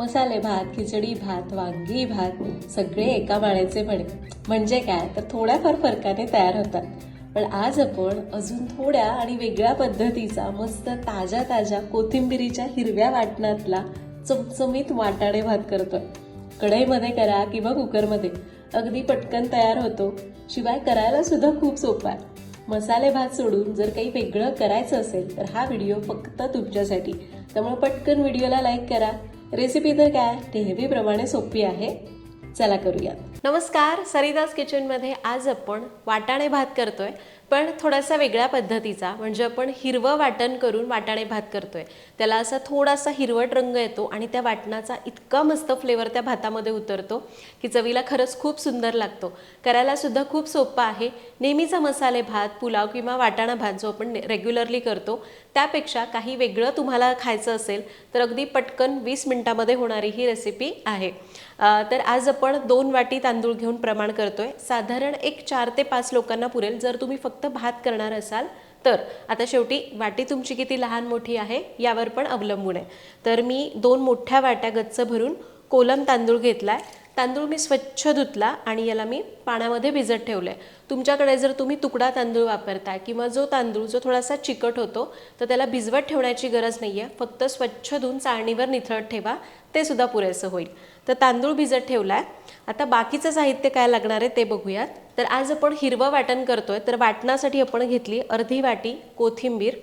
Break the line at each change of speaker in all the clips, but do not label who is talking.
मसाले भात खिचडी भात वांगी भात सगळे एका माळ्याचे म्हणे म्हणजे काय? तर थोड्याफार फरकाने तयार होतात. पण आज आपण अजून थोड्या आणि वेगळ्या पद्धतीचा मस्त ताज्या ताज्या कोथिंबिरीच्या हिरव्या वाटणातला चमचमीत वाटाणे भात करतोय. कढईमध्ये करा किंवा कुकरमध्ये. अगदी पटकन तयार होतो. शिवाय करायला सुद्धा खूप सोपा आहे. मसाले भात सोडून जर काही वेगळं करायचं असेल तर हा व्हिडिओ फक्त तुमच्यासाठी. त्यामुळे पटकन व्हिडिओला लाईक करा. रेसिपी तर काय? नेहमीप्रमाणे सोपी आहे. चला करूयात. नमस्कार सरिदास किचनमध्ये आज आपण वाटाणे भात करतोय. पण थोडासा वेगळ्या पद्धतीचा म्हणजे आपण हिरवं वाटण करून वाटाणे भात करतोय. त्याला असा थोडासा हिरवट रंग येतो आणि त्या वाटणाचा इतका मस्त फ्लेवर त्या भातामध्ये उतरतो की चवीला खरंच खूप सुंदर लागतो. करायलासुद्धा खूप सोपा आहे. नेहमीचा मसाले भात पुलाव किंवा वाटाणा भात जो आपण रेग्युलरली करतो त्यापेक्षा काही वेगळं तुम्हाला खायचं असेल तर अगदी पटकन वीस मिनटामध्ये होणारी ही रेसिपी आहे. तर आज आपण दोन वाटी तांदूळ घेऊन प्रमाण करतोय. साधारण एक चार ते पाच लोकांना पुरेल. जर तुम्ही फक्त फक्त भात करणार असाल तर आता शेवटी वाटी तुमची किती लहान मोठी आहे यावर पण अवलंबून आहे. तर मी दोन मोठ्या वाट्या गच्च भरून कोलम तांदूळ घेतला आहे तांदूळ मी स्वच्छ धुतला आणि याला मी पाण्यामध्ये भिजत ठेवलं आहे तुमच्याकडे जर तुम्ही तुकडा तांदूळ वापरताय किंवा जो तांदूळ जो थोडासा चिकट होतो तर त्याला भिजवत ठेवण्याची गरज नाही आहे फक्त स्वच्छ धुवून चाळणीवर निथळत ठेवा ते सुद्धा पुरेसं होईल. तर तांदूळ भिजत ठेवला आहे आता बाकीचं साहित्य काय लागणार आहे ते बघूयात. तर आज आपण हिरवं वाटण करतोय. तर वाटणासाठी आपण घेतली अर्धी वाटी कोथिंबीर.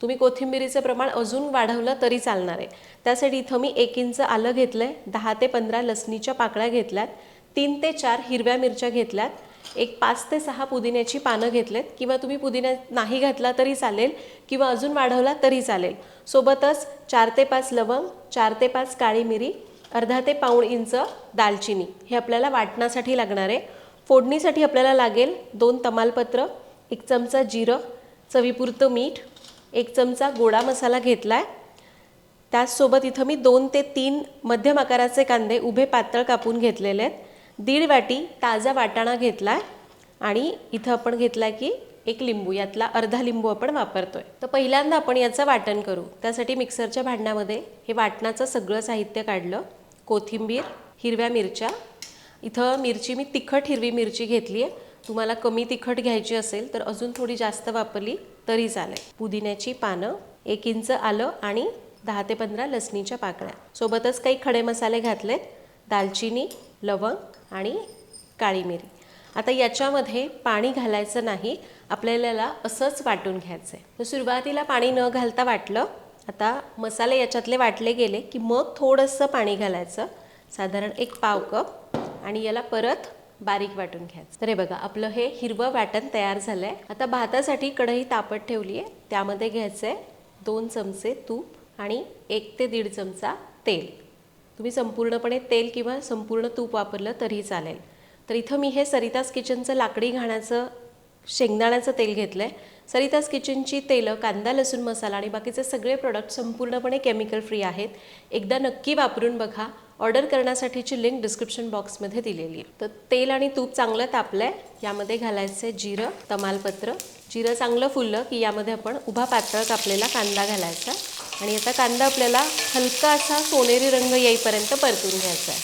तुम्ही कोथिंबिरीचं प्रमाण अजून वाढवलं तरी चालणार आहे. त्यासाठी इथं मी एक इंच आलं घेतलं आहे दहा ते पंधरा लसणीच्या पाकळ्या घेतल्यात तीन ते चार हिरव्या मिरच्या घेतल्यात एक पाच ते सहा पुदिन्याची पानं घेतलेत किंवा तुम्ही पुदिना नाही घातला तरी चालेल किंवा अजून वाढवला तरी चालेल. सोबतच चार ते पाच लवंग चार ते पाच काळी मिरी अर्धा ते पाऊण इंच दालचिनी हे आपल्याला वाटण्यासाठी लागणार आहे. फोडणीसाठी आपल्याला लागेल दोन तमालपत्र एक चमचा जिरं चवीपुरतं मीठ एक चमचा गोडा मसाला घेतला आहे त्याचसोबत इथं मी दोन ते तीन मध्यम आकाराचे कांदे उभे पातळ कापून घेतलेले आहेत. दीड वाटी ताजा वाटाणा घेतला आहे आणि इथं आपण घेतला की एक लिंबू यातला अर्धा लिंबू आपण वापरतोय. तर पहिल्यांदा आपण याचं वाटण करू. त्यासाठी मिक्सरच्या भांड्यामध्ये हे वाटणाचं सगळं साहित्य काढलं. कोथिंबीर हिरव्या मिरच्या. इथं मिरची मी तिखट हिरवी मिरची घेतली आहे तुम्हाला कमी तिखट घ्यायची असेल तर अजून थोडी जास्त वापरली. तरी चालेल. पुदिन्याची पानं एक इंच आलं आणि दहा ते पंधरा लसणीच्या पाकळ्या. सोबतच काही खडे मसाले घातलेत. दालचिनी लवंग आणि काळी मिरी. आता याच्यामध्ये पाणी घालायचं नाही. आपल्याला असंच वाटून घ्यायचं आहे तर सुरुवातीला पाणी न घालता वाटलं. आता मसाले याच्यातले वाटले गेले की मग थोडंसं पाणी घालायचं. साधारण एक पाव कप आणि याला परत बारीक वाटून घ्यायचं. तर हे बघा आपलं हे हिरवं वाटण तयार झालं आहे आता भातासाठी कढई तापत ठेवली आहे त्यामध्ये घ्यायचं आहे दोन चमचे तूप आणि एक ते दीड चमचा तेल. तुम्ही संपूर्णपणे तेल किंवा संपूर्ण तूप वापरलं तरीही चालेल. तर इथं मी हे सरितास किचनचं लाकडी घाण्याचं शेंगदाण्याचं तेल घेतलं आहे सरितास किचनची तेलं कांदा लसूण मसाला आणि बाकीचे सगळे प्रोडक्ट संपूर्णपणे केमिकल फ्री आहेत. एकदा नक्की वापरून बघा. ऑर्डर करण्यासाठीची लिंक डिस्क्रिप्शन बॉक्समध्ये दिलेली आहे. तर तेल आणि तूप चांगलं तापलं आहे यामध्ये घालायचं आहे जिरं तमालपत्र. जिरं चांगलं फुललं की यामध्ये आपण उभा पातळ कापलेला कांदा घालायचा आणि आता कांदा आपल्याला हलका असा सोनेरी रंग येईपर्यंत परतून घ्यायचा आहे.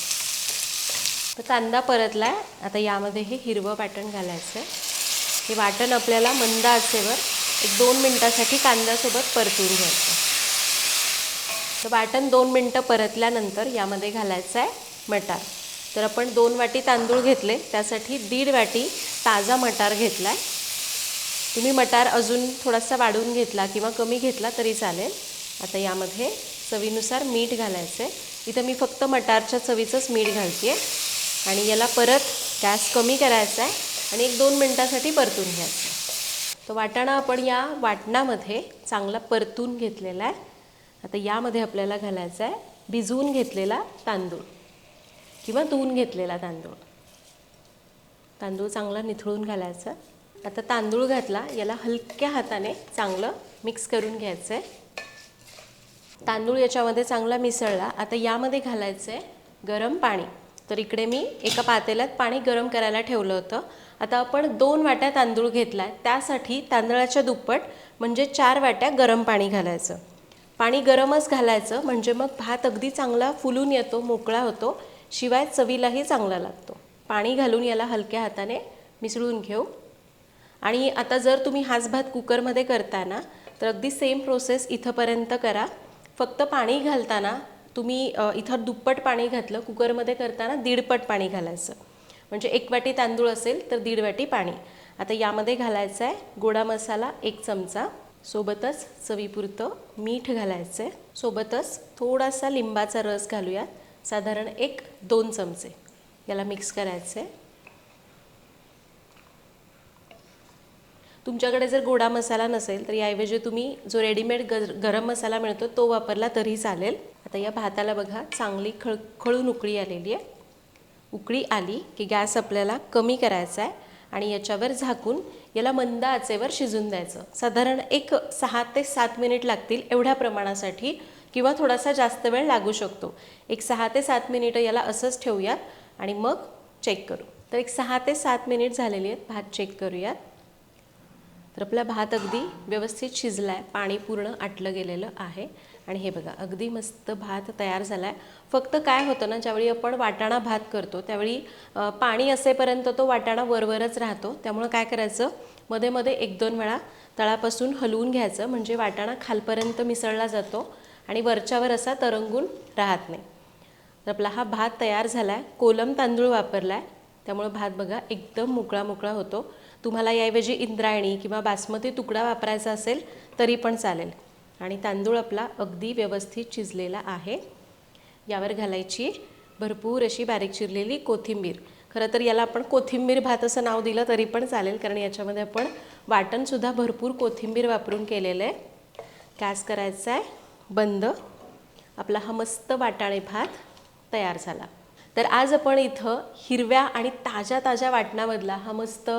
तर कांदा परतला आहे आता यामध्ये हे हिरवं वाटण घालायचं आहे हे वाटण आपल्याला मंद आचेवर एक दोन मिनटासाठी कांद्यासोबत परतून घ्यायचं तर वाटण दोन मिनटं परतल्यानंतर यामध्ये घालायचं आहे मटार. तर आपण दोन वाटी तांदूळ घेतले त्यासाठी दीड वाटी ताजा मटार घेतला आहे तुम्ही मटार अजून थोडासा वाढवून घेतला किंवा कमी घेतला तरी चालेल. आता यामध्ये चवीनुसार मीठ घालायचं आहे इथं मी फक्त मटारच्या चवीचंच मीठ घालते आहे आणि याला परत गॅस कमी करायचा आहे आणि एक दोन मिनटासाठी परतून घ्यायचं आहे तर वाटाणा आपण या वाटणामध्ये चांगला परतून घेतलेला आहे आता यामध्ये आपल्याला घालायचा आहे भिजवून घेतलेला तांदूळ किंवा धुवून घेतलेला तांदूळ. तांदूळ चांगला निथळून घालायचा. आता तांदूळ घातला याला हलक्या हाताने चांगलं मिक्स करून घ्यायचं आहे. तांदूळ याच्यामध्ये चांगला मिसळला आता यामध्ये घालायचं आहे गरम पाणी. तर इकडे मी एका पातेल्यात पाणी गरम करायला ठेवलं होतं. आता आपण दोन वाट्या तांदूळ घेतला आहे त्यासाठी तांदळाच्या दुप्पट म्हणजे चार वाट्या गरम पाणी घालायचं. पाणी गरमच घालायचं म्हणजे मग भात अगदी चांगला फुलून येतो मोकळा होतो शिवाय चवीलाही चांगला लागतो. पाणी घालून याला हलक्या हाताने मिसळून घेऊ. आणि आता जर तुम्ही हाच भात कुकरमध्ये करताना तर अगदी सेम प्रोसेस इथंपर्यंत करा. फक्त पाणी घालताना तुम्ही इथं दुप्पट पाणी घातलं कुकरमध्ये करताना दीडपट पाणी घालायचं. म्हणजे एक वाटी तांदूळ असेल तर दीड वाटी पाणी. आता यामध्ये घालायचं आहे गोडा मसाला एक चमचा. सोबतच चवीपुरतं मीठ घालायचं आहे सोबतच थोडासा लिंबाचा रस घालूयात. साधारण एक दोन चमचे. याला मिक्स करायचं आहे तुमच्याकडे जर गोडा मसाला नसेल तर याऐवजी तुम्ही जो रेडीमेड गर गरम मसाला मिळतो तो वापरला तरी चालेल. आता या भाताला बघा चांगली खळ खळून उकळी आलेली आहे. उकळी आली की गॅस आपल्याला कमी करायचा आहे आणि याच्यावर झाकून याला मंद आचेवर शिजून द्यायचं. साधारण एक सहा ते सात मिनिट लागतील एवढ्या प्रमाणासाठी किंवा थोडासा जास्त वेळ लागू शकतो. एक सहा ते सात मिनिटं याला असंच ठेवूयात आणि मग चेक करू. तर एक सहा ते सात मिनिट झालेली आहेत. भात चेक करूयात. तर आपला भात अगदी व्यवस्थित शिजला आहे पाणी पूर्ण आटलं गेलेलं आहे. आणि हे बघा अगदी मस्त भात तयार झाला आहे फक्त काय होतं ना ज्यावेळी आपण वाटाणा भात करतो त्यावेळी पाणी असेपर्यंत तो वाटाणा वरवरच राहतो. त्यामुळं काय करायचं? मध्ये मध्ये एक दोन वेळा तळापासून हलवून घ्यायचं. म्हणजे वाटाणा खालपर्यंत मिसळला जातो आणि वरच्यावर असा तरंगून राहत नाही. तर आपला हा भात तयार झाला आहे कोलम तांदूळ वापरला आहे त्यामुळं भात बघा एकदम मोकळा मोकळा होतो. तुम्हाला याऐवजी इंद्रायणी किंवा बासमती तुकडा वापरायचा असेल तरी पण चालेल. आणि तांदूळ आपला अगदी व्यवस्थित शिजलेला आहे. यावर घालायची भरपूर अशी बारीक चिरलेली कोथिंबीर. खरं तर याला आपण कोथिंबीर भात असं नाव दिलं तरी पण चालेल कारण याच्यामध्ये आपण वाटणसुद्धा भरपूर कोथिंबीर वापरून केलेलं आहे. गॅस करायचा आहे बंद. आपला हा मस्त वाटाणे भात तयार झाला. तर आज आपण इथं हिरव्या आणि ताज्या ताज्या वाटणामधला हा मस्त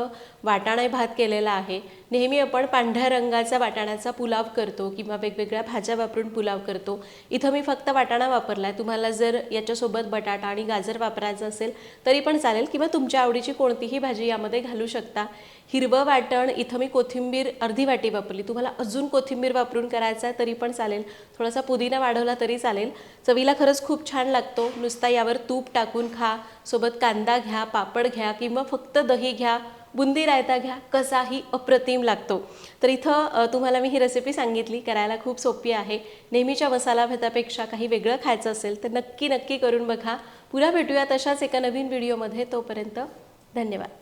वाटाणे भात केलेला आहे. नेहमी आपण पांढऱ्या रंगाचा वाटाण्याचा पुलाव करतो किंवा वेगवेगळ्या भाज्या वापरून पुलाव करतो. इथं मी फक्त वाटाणा वापरला आहे तुम्हाला जर याच्यासोबत बटाटा आणि गाजर वापरायचं असेल तरी पण चालेल किंवा तुमच्या आवडीची कोणतीही भाजी यामध्ये घालू शकता. हिरवं वाटण इथं मी कोथिंबीर अर्धी वाटी वापरली. तुम्हाला अजून कोथिंबीर वापरून करायचा आहे तरी पण चालेल. थोडासा पुदिना वाढवला तरी चालेल. चवीला खरंच खूप छान लागतो. नुसता यावर तूप टाकून खा. सोबत कांदा घ्या पापड घ्या किंवा फक्त दही घ्या. बुंदी रायता घ्या कसाही अप्रतिम लागतो. तर इथं तुम्हाला मी ही रेसिपी सांगितली करायला खूप सोपी आहे. नेहमीच्या मसाला भातापेक्षा काही वेगळं खायचं असेल तर नक्की नक्की करून बघा. पुन्हा भेटूया तशाच एका नवीन व्हिडिओमध्ये तोपर्यंत धन्यवाद.